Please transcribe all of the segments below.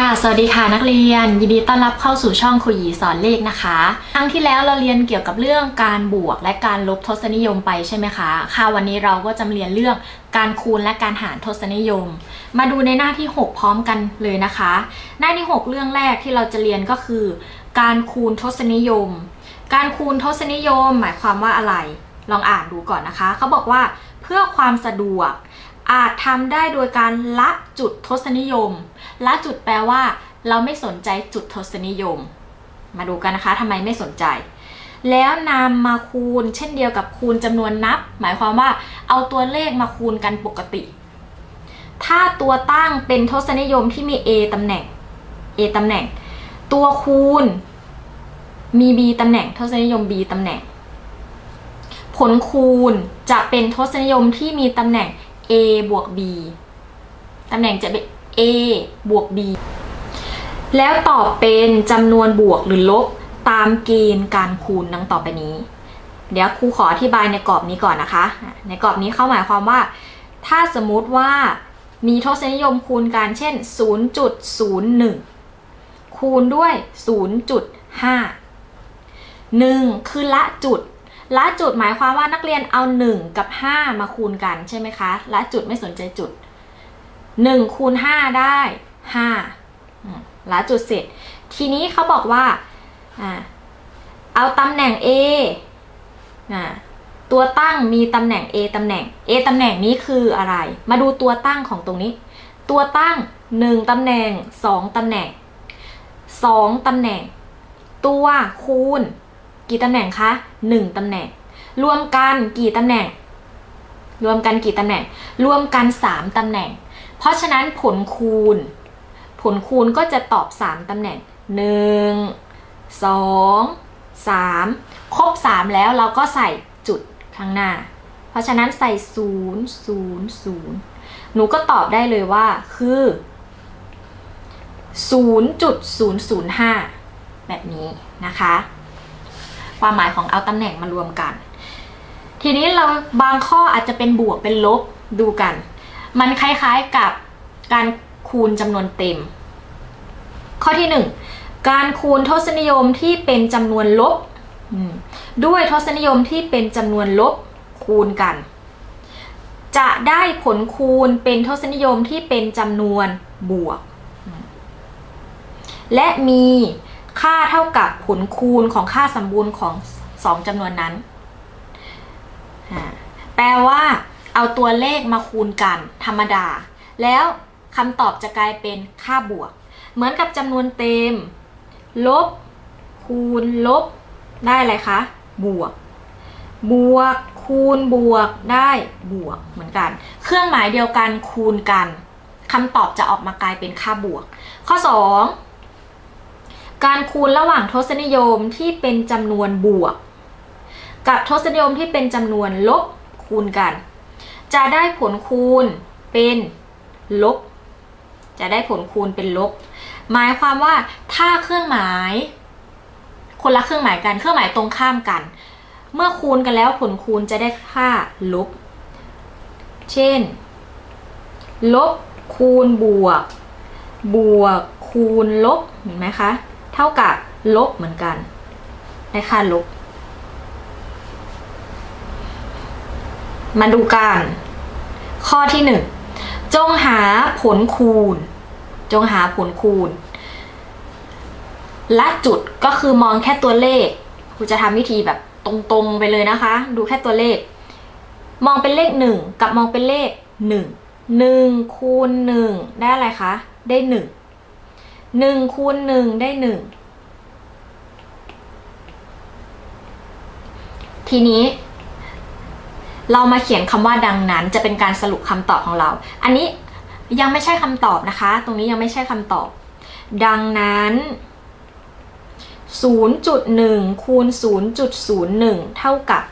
ค่ะ สวัสดีค่ะนักเรียน ยินดีต้อนรับเข้าสู่ช่องครูหยีสอนเลขนะคะ ครั้งที่แล้วเราเรียนเกี่ยวกับเรื่องการบวกและการลบทศนิยมไปใช่ไหมคะค่ะวันนี้เราก็จะมาเรียนเรื่องการคูณและการหารทศนิยม มาดูในหน้าที่ 6 พร้อมกันเลยนะคะ หน้าที่ 6 เรื่องแรกที่เราจะเรียนก็คือ การคูณทศนิยม การคูณทศนิยม หมายความว่าอะไร ลองอ่านดูก่อนนะคะเขาบอกว่าเพื่อความสะดวก อาจทำได้โดยการละจุดทศนิยม ละจุดแปลว่า เราไม่สนใจจุดทศนิยม มาดูกันนะคะทำไมไม่สนใจ แล้วนำมาคูณ เช่นเดียวกับคูณจำนวนนับ หมายความว่าเอาตัวเลขมาคูณกันปกติ ถ้าตัวตั้งเป็นทศนิยมที่มี a ตำแหน่ง a ตำแหน่ง ตัวคูณ มี b ตำแหน่ง ทศนิยม b ตำแหน่ง ผลคูณจะเป็นทศนิยมที่มีตำแหน่ง a บวก b ตำแหน่งจะเป็น a บวก b แล้วตอบเป็นจำนวนบวกหรือลบตามเกณฑ์การคูณดังต่อไปนี้ เดี๋ยวครูขออธิบายในกรอบนี้ก่อนนะคะ ในกรอบนี้เข้าหมายความว่า ถ้าสมมุติว่ามีทศนิยมคูณกันเช่น 0.01 คูณด้วย 0.5 1 คือละจุด ละจุดหมายความว่านักเรียนเอา 1 กับ 5 มาคูณกันใช่ไหมคะ ละจุดไม่สนใจจุด 1คูณ5ได้5อืมละจุดเสร็จ ทีนี้เขาบอกว่าอเอาตำแหน่ง A อ่าตัวตั้งมีตำแหน่ง A ตำแหน่ง A ตำแหน่งนี้คืออะไร มาดูตัวตั้งของตรงนี้ ตัวตั้ง 1ตำแหน่ง 2ตำแหน่ง 2ตำแหน่ง ตัวคูณ กี่ตำแหน่งคะ1ตำแหน่ง รวมกันกี่ตำแหน่ง รวมกันกี่ตำแหน่ง รวมกัน 3ตำแหน่ง เพราะฉะนั้นผลคูณ ผลคูณก็จะตอบ 3ตำแหน่ง 1 2 3 ครบ 3 แล้วเราก็ใส่จุดข้างหน้า เพราะฉะนั้นใส่ 0 0 0 หนูก็ตอบได้เลยว่าคือ 0.005 แบบนี้นะคะ ความหมายของเอาตำแหน่งมารวมกัน ทีนี้เราบางข้ออาจจะเป็นบวกเป็นลบดูกัน มันคล้ายๆกับการคูณจำนวนเต็ม ข้อที่ 1 การคูณทศนิยมที่เป็นจำนวนลบ ด้วยทศนิยมที่เป็นจำนวนลบคูณกัน จะได้ผลคูณเป็นทศนิยมที่เป็นจำนวนบวก และมีค่าเท่ากับผลคูณของค่าสมบูรณ์ของสองจำนวนนั้น แปลว่า เอาตัวเลขมาคูณกันธรรมดา แล้วคำตอบจะกลายเป็นค่าบวก เหมือนกับจำนวนเต็ม ลบ คูณลบ ได้อะไรคะ บวก บวก คูณบวกได้บวกเหมือนกัน เครื่องหมายเดียวกันคูณกันคำตอบจะออกมากลายเป็นค่าบวก ข้อ 2 การคูณระหว่างทศนิยมที่เป็นจำนวนบวก กับทศนิยมที่เป็นจำนวนลบคูณกัน จะได้ผลคูณเป็นลบ จะได้ผลคูณเป็นลบ หมายความว่าถ้าเครื่องหมาย คนละเครื่องหมายกันเครื่องหมายตรงข้ามกัน เมื่อคูณกันแล้วผลคูณจะได้ค่าลบ เช่น ลบคูณบวก บวกคูณลบเห็นไหมคะ เท่ากับลบเหมือนกัน ได้ค่าลบ มาดูกัน ข้อที่หนึ่งจงหาผลคูณ จงหาผลคูณ และจุดก็คือมองแค่ตัวเลขครูจะทำวิธีแบบตรงๆไปเลยนะคะ ดูแค่ตัวเลข มองเป็นเลขหนึ่งกับมองเป็นเลขหนึ่งหนึ่งคูณหนึ่งได้อะไรคะ ได้หนึ่งหนึ่งคูณหนึ่งได้หนึ่งทีนี้ เรามาเขียนคำว่าดังนั้นจะเป็นการสรุปคำตอบของเรา อันนี้ยังไม่ใช่คำตอบนะคะ ตรงนี้ยังไม่ใช่คำตอบ ดังนั้น 0.1 คูณ 0.01 เท่ากับ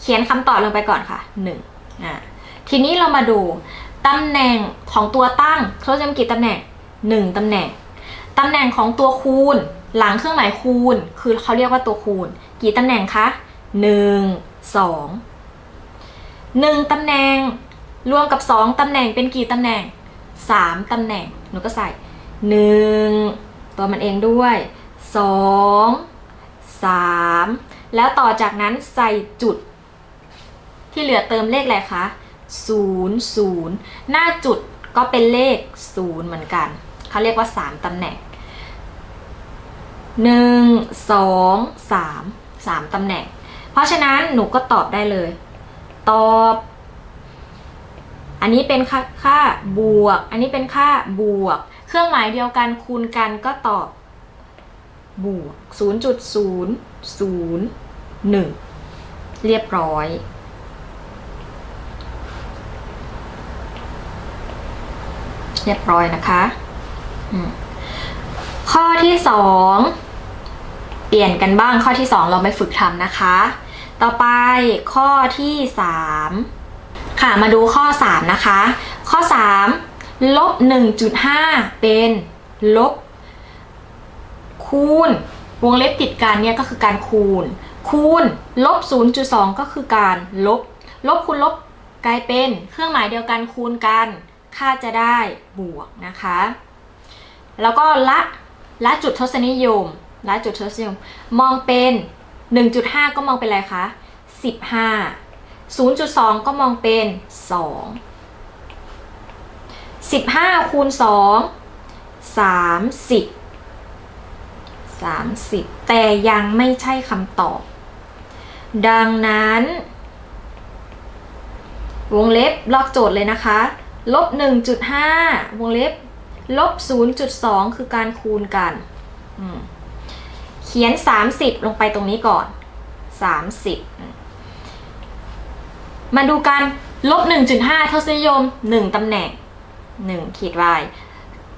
เขียนคำตอบลงไปก่อนค่ะ1อ่าทีนี้เรามาดูตำแหน่งของตัวตั้งเขาจะมีกี่ตำแหน่ง 1ตำแหน่งตำแหน่งของตัวคูณ หลังเครื่องหมายคูณ คือเขาเรียกว่าตัวคูณ กี่ตำแหน่งคะ 1 2 1ตำแหน่ง รวมกับ 2ตำแหน่งเป็นกี่ตำแหน่ง 3ตำแหน่ง หนูก็ใส่หนึ่งตัวมันเองด้วยสองสามแล้วต่อจากนั้นใส่จุด ที่เหลือเติมเลขอะไรคะศูนย์ศูนย์หน้าจุดก็เป็นเลขศูนย์เหมือนกัน เขาเรียกว่าสามตำแหน่งหนึ่งสองสามสามตำแหน่ง เพราะฉะนั้นหนูก็ตอบได้เลย ตอบ อันนี้เป็นค่าค่าบวก อันนี้เป็นค่าบวก เครื่องหมายเดียวกันคูณกันก็ตอบบวก 0.001 เรียบร้อย เรียบร้อยนะคะ ข้อที่สองเปลี่ยนกันบ้างข้อที่สองเราไม่ฝึกทำนะคะ ต่อไปข้อที่สามค่ะมาดูข้อ 3 นะคะ ข้อ 3 ลบ 1.5 เป็นลบ คูณ วงเล็บติดกันเนี่ยก็คือการคูณ คูณลบ 0.2 ก็คือการลบ ลบคูณลบกลายเป็นเครื่องหมายเดียวกันคูณกันค่าจะได้บวกนะคะ แล้วก็ละละจุดทศนิยมละจุดทศนิยมมองเป็น 1.5 ก็มองเป็นอะไรคะ 15 0.2 ก็มองเป็น 2 15คูณ2 30 30 แต่ยังไม่ใช่คำตอบ ดังนั้น วงเล็บล็อกโจทย์เลยนะคะ ลบ 1.5 วงเล็บ ลบ 0.2 คือการคูณกัน อืม ขียน 30 ลงไปตรงนี้ก่อน 30 มาดูกันลบ 1.5 ทศนิยม 1ตำแหน่ง 1 ขีด y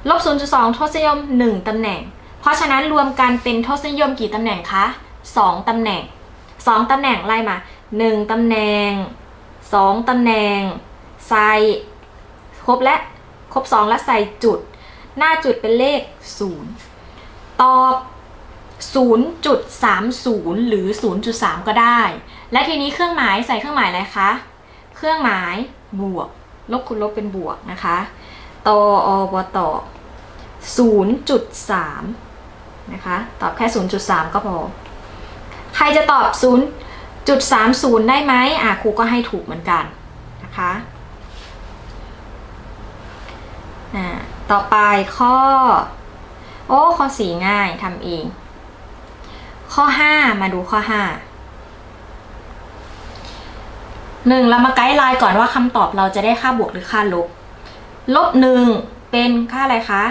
ลบ 0.2 ทศนิยม 1ตำแหน่ง เพราะฉะนั้นรวมกันเป็นทศนิยมกี่ตำแหน่งคะ 2ตำแหน่ง 2ตำแหน่งไล่มา 1ตำแหน่ง 2ตำแหน่ง ใส่ครบและ ครบ 2 แล้วใส่จุด หน้าจุดเป็นเลข 0 ตอบ 0.30 หรือ 0.3 ก็ได้ และทีนี้เครื่องหมายใส่เครื่องหมายอะไรคะ เครื่องหมายบวก ลบคูณลบเป็นบวกนะคะตออบต0.3 นะคะ ตอบแค่ 0.3 ก็พอ ใครจะตอบ 0.30 ได้ไหมอะครูก็ให้ถูกเหมือนกันนะคะอ่าต่อไปข้อ โอ้ ข้อสีง่ายทำเอง ข้อ 5 มาดูข้อ5หนึ่งเรามาไกด์ไลน์ก่อนว่าคำตอบเราจะได้ค่าบวกหรือค่าลบ ลบหนึ่งเป็นค่าอะไรคะ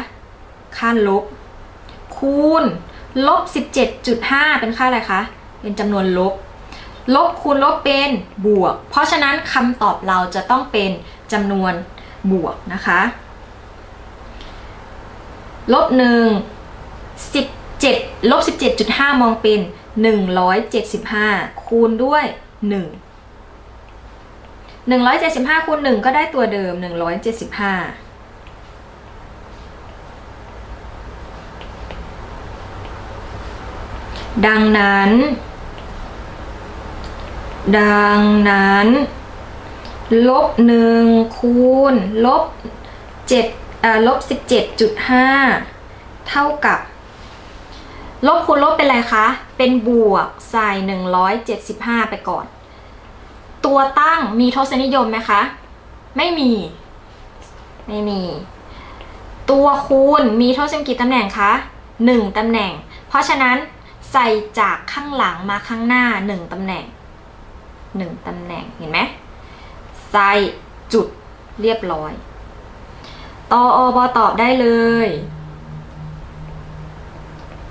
ค่าลบ คูณ ลบสิบเจ็ดจุดห้าเป็นค่าอะไรคะ เป็นจำนวนลบ ลบคูณลบเป็นบวก เพราะฉะนั้นคำตอบเราจะต้องเป็นจำนวนบวกนะคะ ลบหนึ่งสิบ เจ็ดลบสิบเจ็ดจุดห้ามองเป็นหนึ่งร้อยเจ็ดสิบห้าคูณด้วยหนึ่งหนึ่งร้อยเจ็ดสิบห้าคูณหนึ่งก็ได้ตัวเดิมหนึ่งร้อยเจ็ดสิบห้าดังนั้น ดังนั้น ลบหนึ่งคูณ ลบเจ็ดอ่าลบสิบเจ็ดจุดห้าเท่ากับ ลบคูณลบเป็นอะไรคะ เป็นบวกใส่หนึ่งร้อยเจ็ดสิบห้าไปก่อน ตัวตั้งมีทศนิยมไหมคะ ไม่มี ไม่มี ตัวคูณมีทศนิยมกี่ตำแหน่งคะหนึ่งตำแหน่ง เพราะฉะนั้นใส่จากข้างหลังมาข้างหน้าหนึ่งตำแหน่งหนึ่งตำแหน่งเห็นไหมใส่จุดเรียบร้อย ตออบตอบได้เลย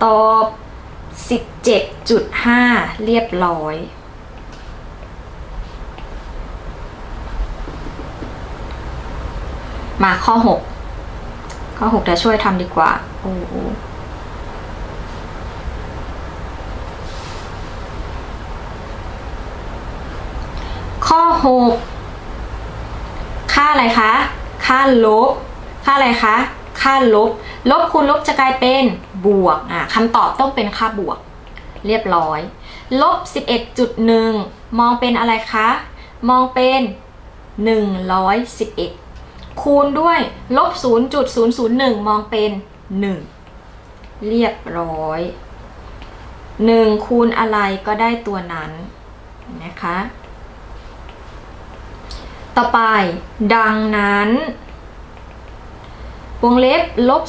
ตอบสิบเจ็ดจุดห้าเรียบร้อยมาข้อ 6 ข้อ 6 จะช่วยทำดีกว่า โอ้ข้อ 6 ค่าอะไรคะ ค่าลบ ค่าอะไรคะ ค่าลบ ลบคูณลบจะกลายเป็น บวกอะคำตอบต้องเป็นค่าบวก เรียบร้อยลบ 11.1 มองเป็นอะไรคะ มองเป็น 111 คูณด้วยลบ 0.001 มองเป็น 1 เรียบร้อย 1 คูณอะไรก็ได้ตัวนั้นนะคะ ต่อไปดังนั้นวงเล็บลบ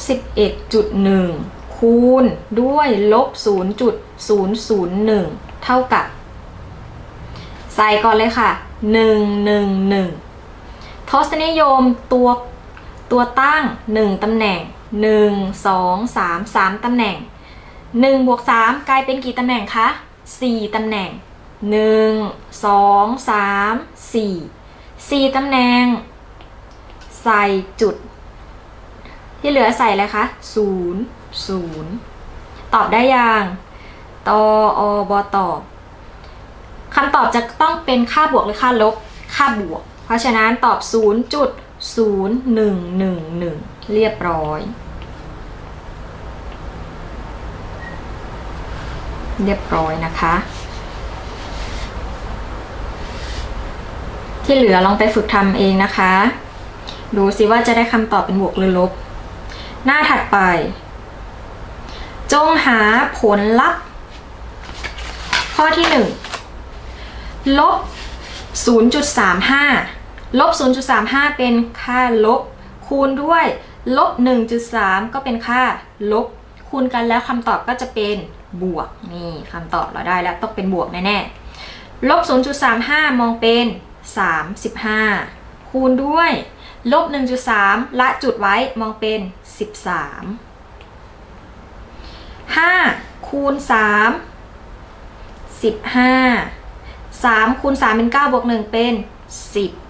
11.1 คูณด้วยลบ 0.001 เท่ากับ ใส่ก่อนเลยค่ะ 111 ทศนิยมตัวตัวตั้ง 1 ตำแหน่ง 1 2 3 3 ตำแหน่ง 1 บวก 3 กลายเป็นกี่ตำแหน่งคะ 4 ตำแหน่ง 1 2 3 4 4 ตำแหน่ง ใส่จุด ที่เหลือใส่อะไรคะ 0 0ตอบได้ยังตออบตอบคำตอบจะต้องเป็นค่าบวกหรือค่าลบ ค่าบวก เพราะฉะนั้นตอบ 0.0111 เรียบร้อย เรียบร้อยนะคะ ที่เหลือลองไปฝึกทำเองนะคะ ดูสิว่าจะได้คำตอบเป็นบวกหรือลบ หน้าถัดไป จงหาผลลัพธ์ ข้อที่ 1 ลบ 0.35 ลบ 0.35 เป็นค่าลบ คูณด้วย ลบ 1.3 ก็เป็นค่าลบ คูณกันแล้วคำตอบก็จะเป็นบวก นี่คำตอบเราได้แล้วต้องเป็นบวกแน่ๆลบ 0.35 มองเป็น 35 คูณด้วย ลบ 1.3 ละจุดไว้มองเป็น 13 5คูณ3 15 3คูณ3เป็น9บวก1เป็น 10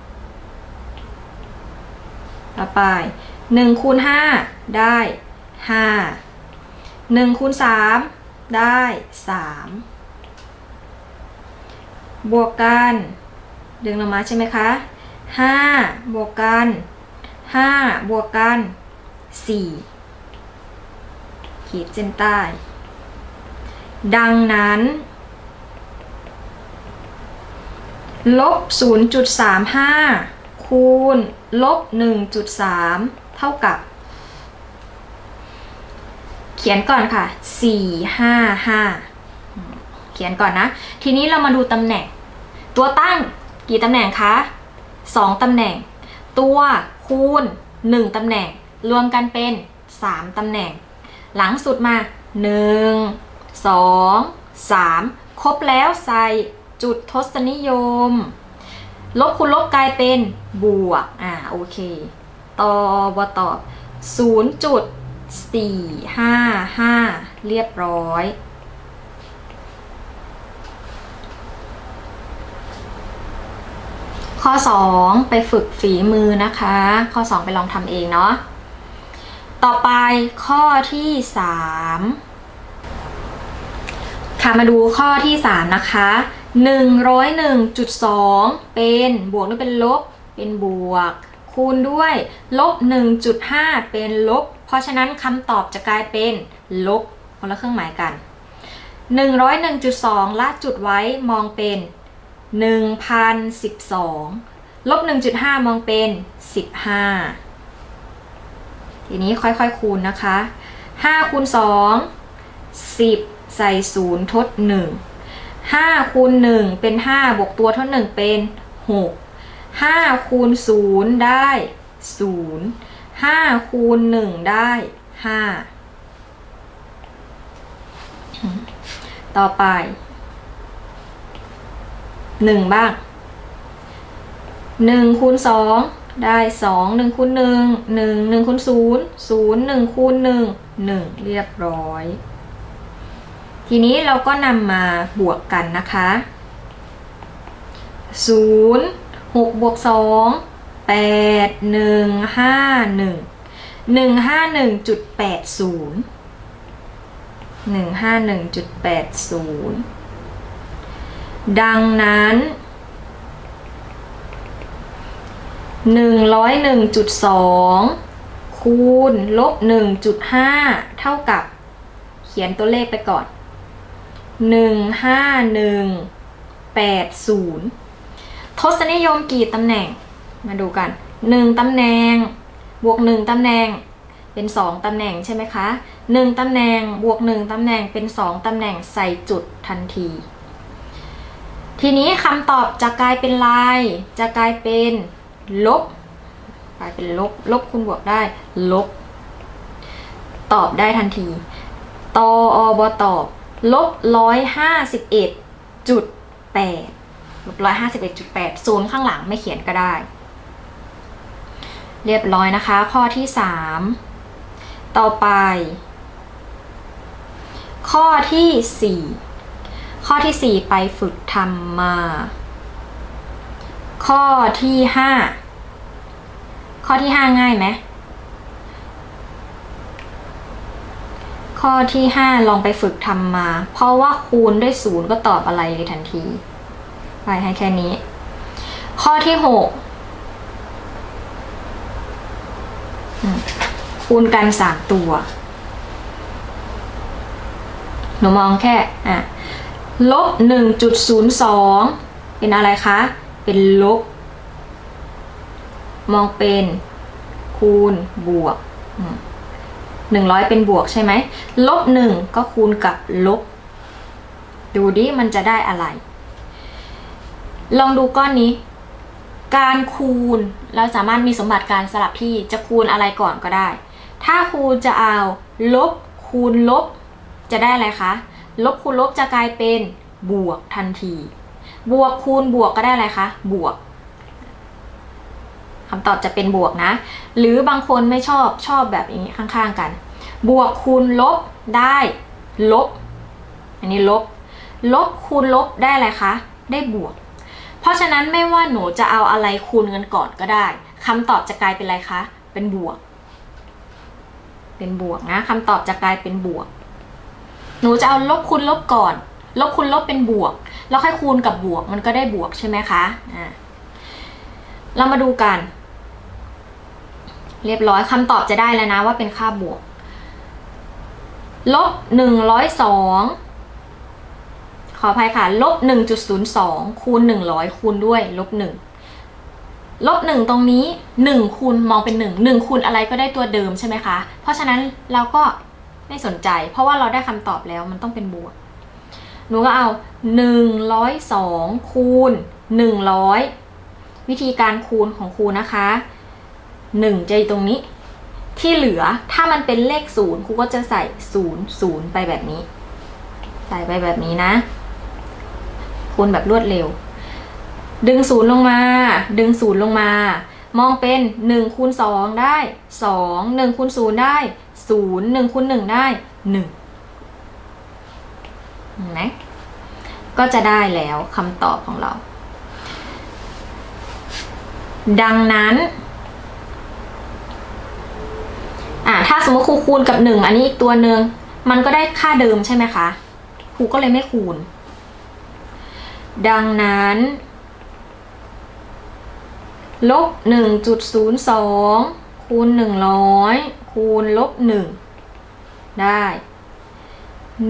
ต่อไป1คูณ5ได้ 5 1คูณ3ได้ 3 บวกกัน ดึงลงมาใช่ไหมคะ5บวกกัน5บวกกัน4 ขีดเส้นใต้ ดังนั้นลบ 0.35 คูณลบ 1.3 เท่ากับ เขียนก่อนค่ะ 455 เขียนก่อนนะ ทีนี้เรามาดูตำแหน่ง ตัวตั้งกี่ตำแหน่งคะ 2 ตำแหน่ง ตัวคูณ 1 ตำแหน่ง รวมกันเป็น 3 ตำแหน่ง หลังสุดมา 1 2 3 ครบแล้วใส่จุดทศนิยม ลบคูณลบกลายเป็นบวก อ่าโอเคตอบตอบ 0.455 เรียบร้อยข้อ 2 ไปฝึกฝีมือนะคะ ข้อ 2 ไปลองทำเองเนาะ ต่อไปข้อที่3ค่ะมาดูข้อที่3นะคะ101.2เป็นบวกหรือเป็นลบ เป็นบวก คูณด้วยลบ1.5เป็นลบ เพราะฉะนั้นคำตอบจะกลายเป็นลบคนละเครื่องหมายกัน101.2ละจุดไว้มองเป็น1,012ลบ1.5มองเป็น15 ทีนี้ค่อยๆคูณนะคะ5คูณ2 10 ใส่ 0 ทด 1 5คูณ1เป็น 5 บวกตัวทด 1 เป็น 6 5คูณ0ได้ 0 5คูณ1ได้ 5 ต่อไปหนึ่งบ้างหนึ่งคูณสอง ได้สองหนึ่งคูณหนึ่งหนึ่งหนึ่งคูณศูนย์ศูนย์หนึ่งคูณหนึ่งหนึ่งเรียบร้อย ทีนี้เราก็นำมาบวกกันนะคะศูนย์หกบวกสองแปดหนึ่งห้าหนึ่งหนึ่งห้าหนึ่งจุดแปดศูนย์หนึ่งห้าหนึ่งจุดแปดศูนย์ดังนั้น 101.2 คูณลบ 1.5 เท่ากับ เขียนตัวเลขไปก่อน 15180 ทศนิยมกี่ตำแหน่ง มาดูกัน 1ตำแหน่ง บวก 1ตำแหน่ง เป็น 2ตำแหน่งใช่ไหมคะ 1ตำแหน่ง บวก 1ตำแหน่ง เป็น 2ตำแหน่งใส่จุดทันทีทีนี้คำตอบจะกลายเป็นลาย จะกลายเป็น ลบกลายเป็นลบ ลบคูณบวกได้ ลบ ตอบได้ทันที ตออบตอบ ลบร้อยห้าสิบเอ็ดจุดแปดลบร้อยห้าสิบเอ็ดจุดแปดศูนย์ข้างหลังไม่เขียนก็ได้ เรียบร้อยนะคะ ข้อที่สามต่อไป ข้อที่สี่ข้อที่สี่ไปฝึกทำมา ข้อที่ห้าข้อที่ห้าง่ายไหมข้อที่5ลองไปฝึกทำมา เพราะว่าคูณด้วยศูนย์ก็ตอบอะไรเลยทันทีไปให้แค่นี้ ข้อที่6อืมคูณกันสามตัว หนูมองแค่ อะ ลบหนึ่งจุดศูนย์สองเป็นอะไรคะ เป็นลบ มองเป็นคูณบวกหนึ่งร้อยเป็นบวกใช่ไหมลบหนึ่งก็คูณกับลบ ดูดิมันจะได้อะไร ลองดูก้อนนี้ การคูณเราสามารถมีสมบัติการสลับที่จะคูณอะไรก่อนก็ได้ ถ้าคูณจะเอาลบคูณลบ จะได้อะไรคะ ลบคูณลบจะกลายเป็นบวกทันที บวกคูณบวกก็ได้อะไรคะ บวกคำตอบจะเป็นบวกนะ หรือบางคนไม่ชอบชอบแบบอย่างนี้ข้างๆกัน บวกคูณลบได้ลบ อันนี้ลบ ลบคูณลบได้อะไรคะ ได้บวก เพราะฉะนั้นไม่ว่าหนูจะเอาอะไรคูณกันก่อนก็ได้คำตอบจะกลายเป็นอะไรคะ เป็นบวก เป็นบวกนะคำตอบจะกลายเป็นบวก หนูจะเอาลบคูณลบก่อน ลบคูณลบเป็นบวก แล้วค่อยคูณกับบวกมันก็ได้บวกใช่ไหมคะอ่าเรามาดูกัน เรียบร้อยคำตอบจะได้แล้วนะว่าเป็นค่าบวกลบหนึ่งร้อยสองขออภัยค่ะลบหนึ่งจุดศูนย์สองคูณหนึ่งร้อยคูณด้วยลบหนึ่งลบหนึ่งตรงนี้หนึ่งคูณมองเป็นหนึ่งหนึ่งคูณอะไรก็ได้ตัวเดิมใช่ไหมคะ เพราะฉะนั้นเราก็ไม่สนใจ เพราะว่าเราได้คำตอบแล้วมันต้องเป็นบวก หนูก็เอาหนึ่งร้อยสองคูณหนึ่งร้อยวิธีการคูณของครูนะคะหนึ่งจะอยู่ตรงนี้ ที่เหลือถ้ามันเป็นเลขศูนย์ครูก็จะใส่ศูนย์ศูนย์ไปแบบนี้ ใส่ไปแบบนี้นะ คูณแบบรวดเร็ว ดึงศูนย์ลงมา ดึงศูนย์ลงมามองเป็นหนึ่งคูณสองได้สองหนึ่งคูณศูนย์ได้ศูนย์หนึ่งคูณหนึ่งได้ห นึ่งเห็นไหมก็จะได้แล้วคำตอบของเรา ดังนั้นอ่าถ้าสมมติครูคูณกับหนึ่งอันนี้อีกตัวหนึ่งมันก็ได้ค่าเดิมใช่ไหมคะครูก็เลยไม่คูณ ดังนั้นลบหนึ่งจุดศูนย์สองคูณหนึ่งร้อยคูณลบหนึ่งได้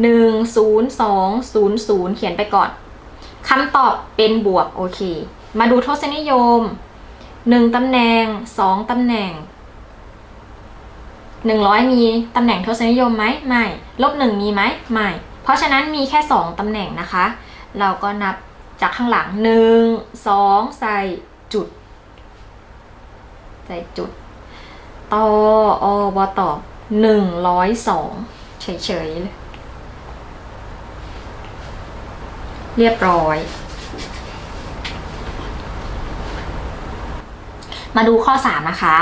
หนึ่งศูนย์สองศูนย์ศูนย์เขียนไปก่อนคำตอบเป็นบวกโอเค มาดูทศนิยมหนึ่งตำแหน่งสองตำแหน่งหนึ่งร้อยมีตำแหน่งทศนิยมไหมไม่ลบหนึ่งมีไหมไม่ เพราะฉะนั้นมีแค่สองตำแหน่งนะคะ เราก็นับจากข้างหลังหนึ่งสองใส่จุด ใส่จุดตออบตอหนึ่งร้อยสองเฉยๆ เรียบร้อย มาดูข้อ 3 นะคะ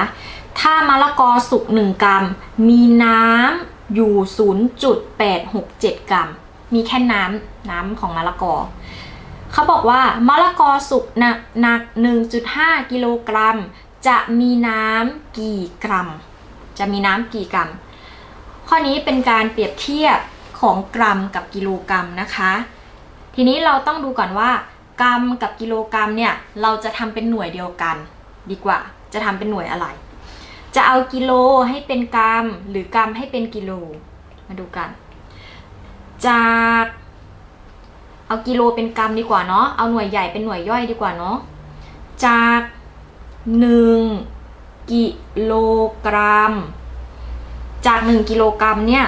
ถ้ามะละกอสุก 1 กรัม มีน้ำอยู่ 0.867 กรัม มีแค่น้ำน้ำของมะละกอ เขาบอกว่ามะละกอสุกหนักหนัก 1.5 กิโลกรัม จะมีน้ำกี่กรัม จะมีน้ำกี่กรัม ข้อนี้เป็นการเปรียบเทียบของกรัมกับกิโลกรัมนะคะ ทีนี้เราต้องดูก่อนว่า กรัมกับกิโลกรัมเนี่ยเราจะทำเป็นหน่วยเดียวกันดีกว่า จะทำเป็นหน่วยอะไร จะเอากิโลให้เป็นกรัมหรือกรัมให้เป็นกิโล มาดูกัน จากเอากิโลเป็นกรัมดีกว่าเนาะ เอาหน่วยใหญ่เป็นหน่วยย่อยดีกว่าเนาะ จาก1กิโลกรัม จากหนึ่งกิโลกรัมเนี่ย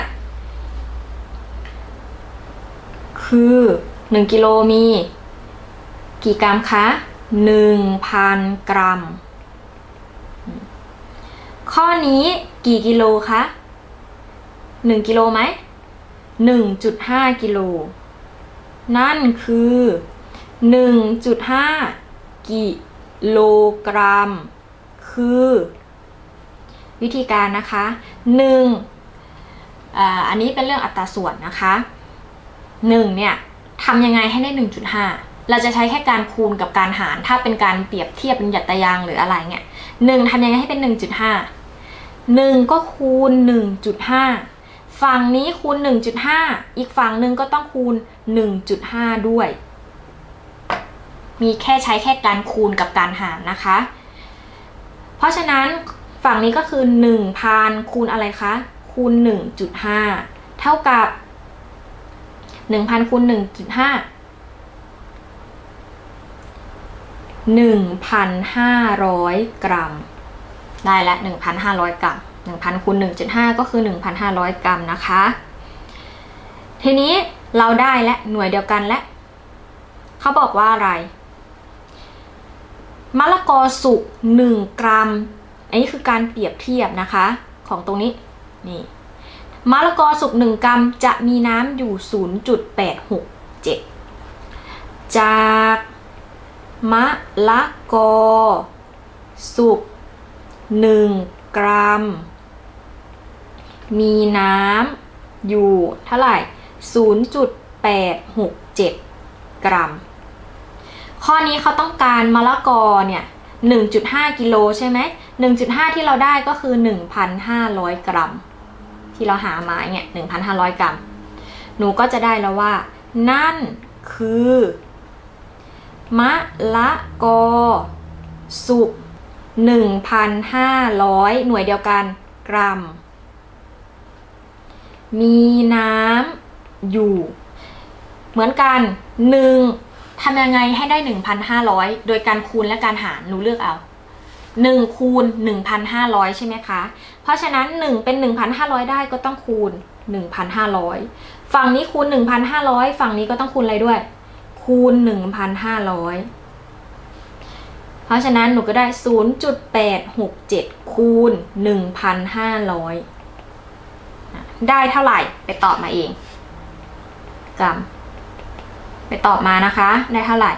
คือ หนึ่งกิโลมี กี่กรัมคะหนึ่งพันกรัม ข้อนี้กี่กิโลคะหนึ่งกิโลไหมหนึ่งจุดห้ากิโล นั่นคือหนึ่งจุดห้ากิโลกรัม คือ วิธีการนะคะหนึ่งอ่าอันนี้เป็นเรื่องอัตราส่วนนะคะหนึ่งเนี่ย ทำยังไงให้ได้หนึ่งจุดห้าเราจะใช้แค่การคูณกับการหาร ถ้าเป็นการเปรียบเทียบเป็นหยัดตารางหรืออะไรเนี่ยหนึ่งทำยังไงให้เป็นหนึ่งจุดห้าหนึ่งก็คูณหนึ่งจุดห้าฝั่งนี้คูณหนึ่งจุดห้าอีกฝั่งหนึ่งก็ต้องคูณหนึ่งจุดห้าด้วย มีแค่ใช้แค่การคูณกับการหารนะคะ เพราะฉะนั้นฝั่งนี้ก็คือ 1,000 คูณอะไรคะ คูณ 1.5 เท่ากับ 1,000คูณ1.5 1,500 กรัม ได้ละ 1,500 กรัม 1,000คูณ1.5 ก็คือ 1,500 กรัมนะคะ ทีนี้เราได้และหน่วยเดียวกันและเขาบอกว่าอะไร มะละกอสุก1กรัม อันนี้คือการเปรียบเทียบนะคะ ของตรงนี้ นี่ มะละกอสุก1กรัมจะมีน้ำอยู่ 0.867 จากมะละกอสุก1กรัม มีน้ำอยู่เท่าไหร่ 0.867 กรัม ข้อนี้เขาต้องการมะละกอเนี่ย 1.5 กิโลใช่ไหม 1.5 ที่เราได้ก็คือ 1,500 กรัม ที่เราหามาเนี่ย1,500กรัม หนูก็จะได้แล้วว่า นั่นคือ มะละกอ สุก1,500หน่วยเดียวกันกรัม มีน้ำอยู่ เหมือนกัน1ทำยังไงให้ได้ 1,500 โดยการคูณและการหารหนูเลือกเอา 1คูณ1,500 ใช่ไหมคะ เพราะฉะนั้น 1 เป็น 1,500 ได้ก็ต้องคูณ 1,500 ฝั่งนี้คูณ 1,500 ฝั่งนี้ก็ต้องคูณอะไรด้วย คูณ 1,500 เพราะฉะนั้นหนูก็ได้ 0.867 คูณ 1,500 ได้เท่าไหร่ไปตอบมาเองกรัมไปตอบมานะคะ ได้เท่าไหร่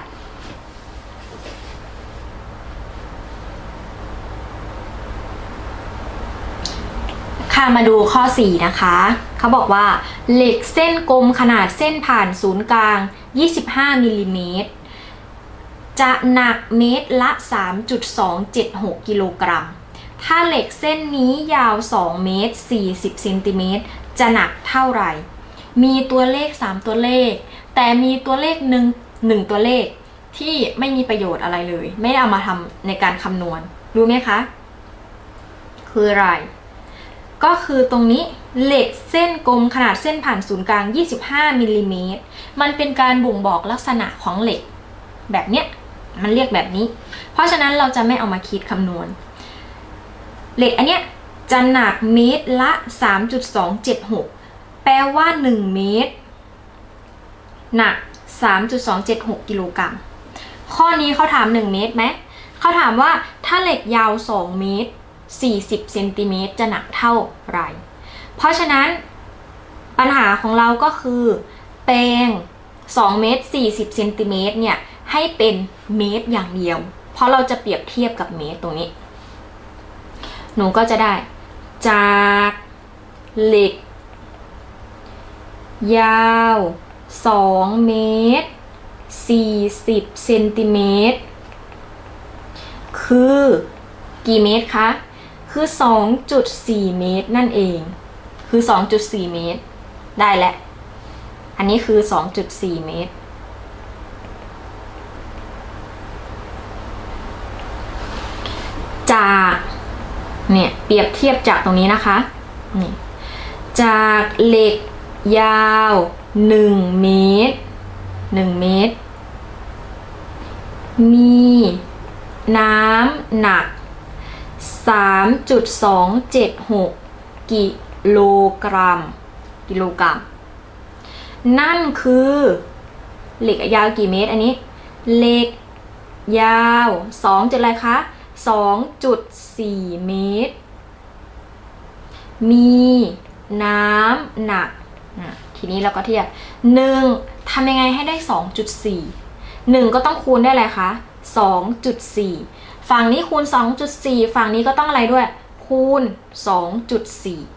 ค่ะมาดูข้อ 4 นะคะ เขาบอกว่า เหล็กเส้นกลมขนาดเส้นผ่านศูนย์กลาง 25มิลลิเมตรจะหนักเมตรละ 3.276 กิโลกรัม ถ้าเหล็กเส้นนี้ยาว 2 เมตร 40เซนติเมตรจะหนักเท่าไหร่ มีตัวเลข 3 ตัวเลข แต่มีตัวเลขหนึ่งหนึ่งตัวเลขที่ไม่มีประโยชน์อะไรเลย ไม่ได้เอามาทำในการคำนวณ รู้ไหมคะ คืออะไร ก็คือตรงนี้เหล็กเส้นกลมขนาดเส้นผ่านศูนย์กลาง 25มิลลิเมตรมันเป็นการบ่งบอกลักษณะของเหล็ก แบบเนี้ยมันเรียกแบบนี้ เพราะฉะนั้นเราจะไม่เอามาคิดคำนวณ เหล็กอันเนี้ยจะหนักเมตรละ 3.276 แปลว่า 1 เมตร หนัก 3.276 กิโลกรัม ข้อนี้เขาถาม 1 เมตรไหม เขาถามว่าถ้าเหล็กยาว 2 เมตร 40เซนติเมตรจะหนักเท่าไหร่ เพราะฉะนั้นปัญหาของเราก็คือแปลง2เมตร40เซนติเมตรเนี่ยให้เป็นเมตรอย่างเดียว เพราะเราจะเปรียบเทียบกับเมตรตรงนี้ หนูก็จะได้ จากเหล็ก ยาว 2 เมตร 40เซนติเมตรคือกี่เมตรคะ คือ 2.4 เมตรนั่นเอง คือ 2.4 เมตร ได้แล้ว อันนี้คือ 2.4 เมตร จาก เนี่ย เปรียบเทียบจากตรงนี้นะคะ นี่ จากเหล็กยาว 1 เมตร 1 เมตร มีน้ำหนัก 3.276 กิโลกรัม กิโลกรัม นั่นคือเหล็กยาวกี่เมตรอันนี้ เหล็กยาว2จุดอะไรคะ 2.4 เมตร มีน้ำหนัก ทีนี้เราก็เทียบ 1 ทำยังไงให้ได้ 2.4 1 ก็ต้องคูณได้อะไรคะ 2.4 ฝั่งนี้คูณ 2.4 ฝั่งนี้ก็ต้องอะไรด้วย คูณ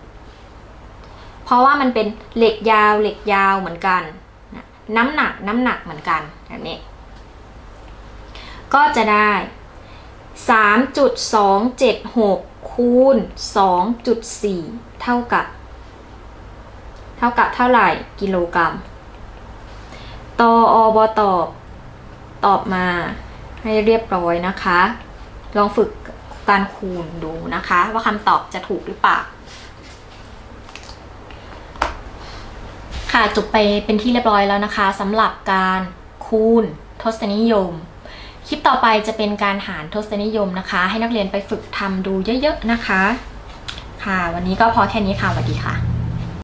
2.4 เพราะว่ามันเป็นเหล็กยาวเหล็กยาวเหมือนกัน น้ำหนักน้ำหนักเหมือนกันแบบนี้ ก็จะได้ 3.276 คูณ 2.4 เท่ากับ เท่ากับเท่าไหร่กิโลกรัมตออบตอบ ตอบมาให้เรียบร้อยนะคะ ลองฝึกการคูณดูนะคะ ว่าคำตอบจะถูกหรือเปล่า ค่ะจบไปเป็นที่เรียบร้อยแล้วนะคะสำหรับการคูณทศนิยม คลิปต่อไปจะเป็นการหารทศนิยมนะคะ ให้นักเรียนไปฝึกทำดูเยอะๆนะคะ ค่ะ วันนี้ก็พอแค่นี้ค่ะสวัสดีค่ะ